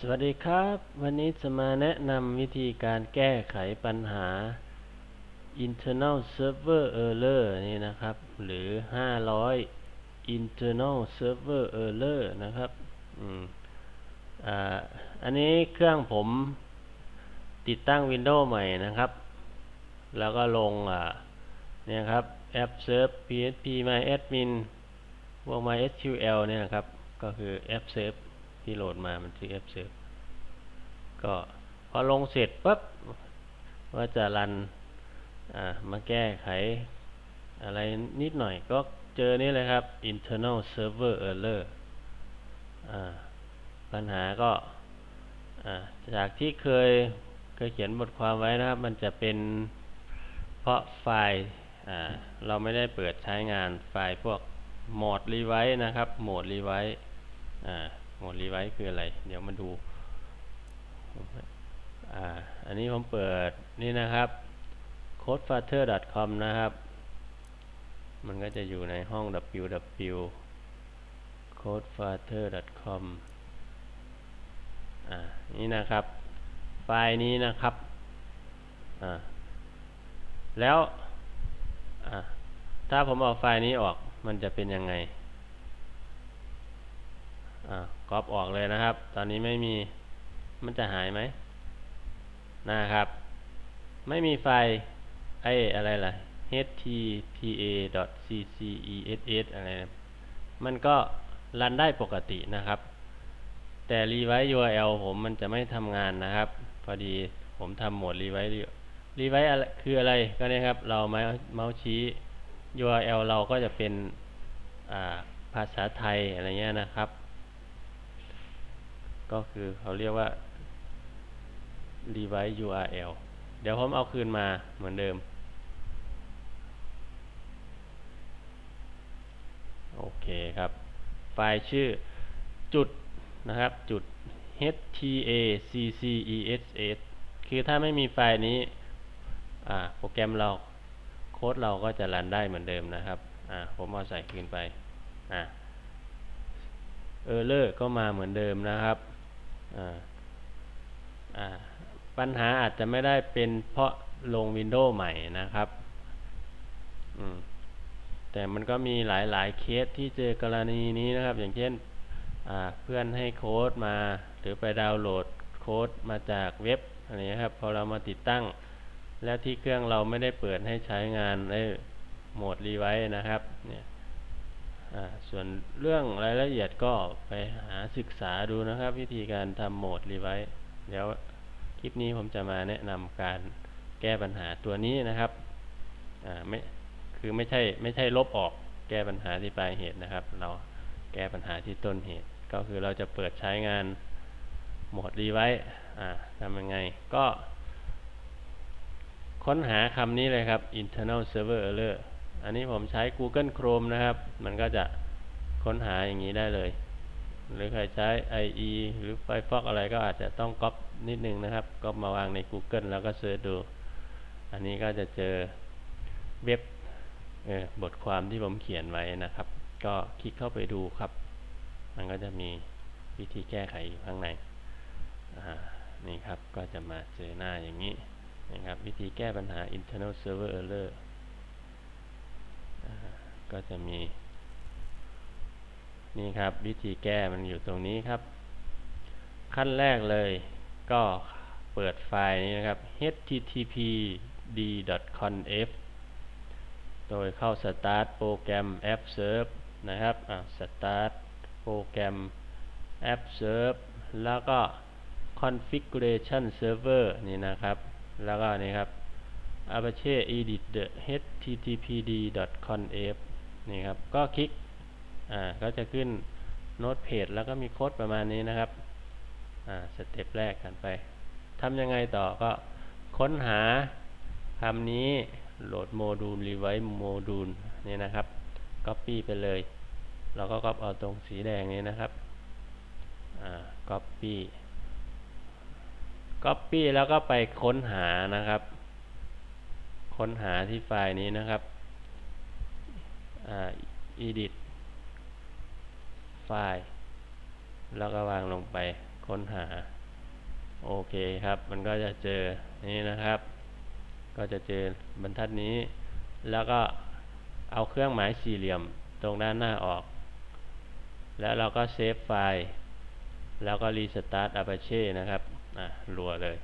สวัสดีครับ วันนี้จะมาแนะนำวิธีการแก้ไขปัญหา internal server error นี่นะครับ หรือ 500 internal server error นะครับออันนี้เครื่องผมติดตั้ง Windows ใหม่นะครับ แล้วก็ลงเนี่ยครับแอป serve php myadmin พวก mysql เนี่ยนะครับ ก็คือแอป serve ที่โหลดมามันชื่อ app serve ก็พอลงเสร็จปั๊บว่าจะรันมาแก้ไขอะไรนิดหน่อยก็เจอนี่เลยครับ internal server error ปัญหาก็จากที่เคยเคยเขียนบทความไว้นะครับ มันจะเป็นเพราะไฟล์เราไม่ได้เปิดใช้งานไฟล์พวกโหมดรีไวซ์นะครับโหมดรีไวซ์ โหมดรีไวซ์คืออะไร เดี๋ยวมาดู อ่า อันนี้ผมเปิดนี่นะครับ codefather.com นะครับ มันก็จะอยู่ในห้อง www codefather.com อ่า นี่นะครับ ไฟล์นี้นะครับ อ่า แล้ว อ่า ถ้าผมเอาไฟล์นี้ออก มันจะเป็นยังไง อ่าก๊อปออกเลยนะครับ ตอนนี้ไม่มีมันจะหายไหมนะครับ ไม่มีไฟไออะไรล่ะ htpa.ccess อะไรนะมันก็รันได้ปกตินะครับ แต่ revise URL ผมมันจะไม่ทำงานนะครับ พอดีผมทำโหมด revise revise คืออะไรก็เนี่ยครับ เราเมาส์ชี้ URL เราก็จะเป็นภาษาไทยอะไรเงี้ยนะครับ ก็คือเขาเรียกว่า device URL เดี๋ยวผมเอาคืนมาเหมือนเดิม โอเคครับ ไฟล์ชื่อจุดนะครับ จุด htacces คือถ้าไม่มีไฟล์นี้โปรแกรมเราโค้ดเราก็จะรันได้เหมือนเดิมนะครับผมเอาใส่คืนไปเออร์เลอร์ก็มาเหมือนเดิมนะครับ ปัญหาอาจจะไม่ได้เป็นเพราะลงวินโดว์ใหม่นะครับแต่มันก็มีหลายๆเคสที่เจอกรณีนี้นะครับ อย่างเช่นเพื่อนให้โค้ดมา หรือไปดาวน์โหลดโค้ดมาจากเว็บอะไรนี้ครับพอเรามาติดตั้ง แล้วที่เครื่องเราไม่ได้เปิดให้ใช้งานในโหมดรีไวซ์นะครับเนี่ย ส่วนเรื่องรายละเอียดก็ไปหาศึกษาดูนะครับ วิธีการทำโหมดรีไวซ์เดี๋ยวคลิปนี้ผมจะมาแนะนำการแก้ปัญหาตัวนี้นะครับไม่คือไม่ใช่ไม่ใช่ลบออกแก้ปัญหาที่ปลายเหตุนะครับ เราแก้ปัญหาที่ต้นเหตุ ก็คือเราจะเปิดใช้งานโหมดรีไว้ทำยังไงก็ ค้นหาคำนี้เลยครับ internal server error อันนี้ผมใช้ Google Chrome นะครับ มันก็จะค้นหาอย่างนี้ได้เลย หรือใครใช้ IE หรือ Firefox อะไรก็อาจจะต้องก๊อปนิดนึงนะครับ ก็มาวางใน Google แล้วก็เสิร์ชดู อันนี้ก็จะเจอเว็บบทความที่ผมเขียนไว้นะครับ ก็คลิกเข้าไปดูครับ มันก็จะมีวิธีแก้ไขอยู่ข้างในนี่ครับ ก็จะมาเจอหน้าอย่างนี้นะครับ วิธีแก้ปัญหา internal server error ก็จะมี นี่ครับ วิธีแก้มันอยู่ตรงนี้ครับ ขั้นแรกเลยก็เปิดไฟล์นี้นะครับ httpd.conf โดยเข้า start โปรแกรม app serve นะครับ start โปรแกรม app serve แล้วก็ configuration server นี่นะครับ แล้วก็นี่ครับ apache edit the httpd.conf นี่ครับ ก็คลิก อ่า ก็จะขึ้นโน้ตเพจแล้วก็มีโค้ดประมาณนี้นะครับ อ่า สเต็ปแรกกันไป ทำยังไงต่อก็ค้นหาคำนี้โหลดโมดูลรีไวซ์โมดูลนี่นะครับ Copy ไปเลย เราก็ก๊อปเอาตรงสีแดงนี้นะครับ อ่า Copy Copy แล้วก็ไปค้นหานะครับ ค้นหาที่ไฟล์นี้นะครับ edit ไฟล์ แล้วก็วางลงไปค้นหา โอเคครับ มันก็จะเจอนี่นะครับ ก็จะเจอบรรทัดนี้ แล้วก็เอาเครื่องหมายสี่เหลี่ยมตรงด้านหน้าออก แล้วเราก็เซฟไฟล์ แล้วก็รีสตาร์ท Apache นะครับ อะรัวเลย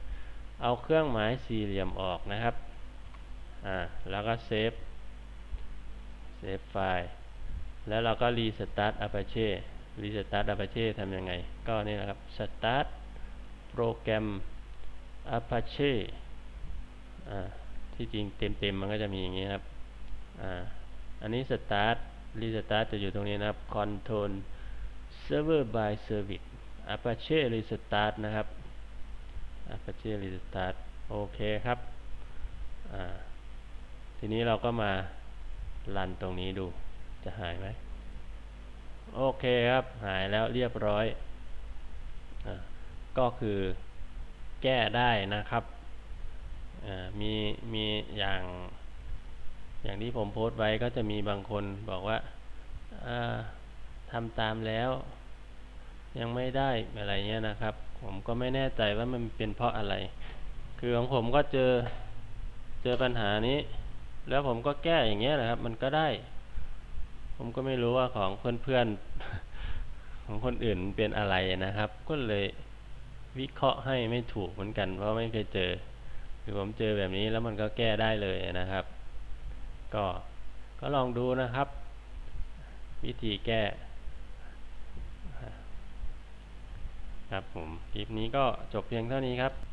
เอาเครื่องหมายสี่เหลี่ยมออกนะครับ อ่า แล้วก็เซฟ เซฟไฟล์ แล้วเราก็รีสตาร์ท Apache รีสตาร์ท Apache ทำยังไง ก็นี่นะครับ start โปรแกรม Apache อ่าที่จริงเต็มๆมันก็จะมีอย่างนี้ครับอ่าอันนี้ start restart จะอยู่ตรงนี้นะครับ control server by service Apache restart นะครับ Apache restart โอเคครับ ทีนี้เราก็มา รันตรงนี้ดูจะหายไหมโอเคครับหายแล้วเรียบร้อยอก็คือแก้ได้นะครับมีมีอย่างอย่างที่ผมโพสต์ไว้ก็จะมีบางคนบอกว่าทำตามแล้ว ยังไม่ได้อะไรเงี้ยนะครับ ผมก็ไม่แน่ใจว่ามันเป็นเพราะอะไร คือของผมก็เจอเจอปัญหานี้ แล้วผมก็แก้อย่างเงี้ยนะครับ มันก็ได้ ผมก็ไม่รู้ว่าของเพื่อนๆของคนอื่นเป็นอะไรนะครับ ก็เลยวิเคราะห์ให้ไม่ถูกเหมือนกัน เพราะไม่เคยเจอคือผมเจอแบบนี้แล้วมันก็แก้ได้เลยนะครับ ก็ก็ลองดูนะครับ วิธีแก้ครับผมคลิปนี้ก็จบเพียงเท่านี้ครับ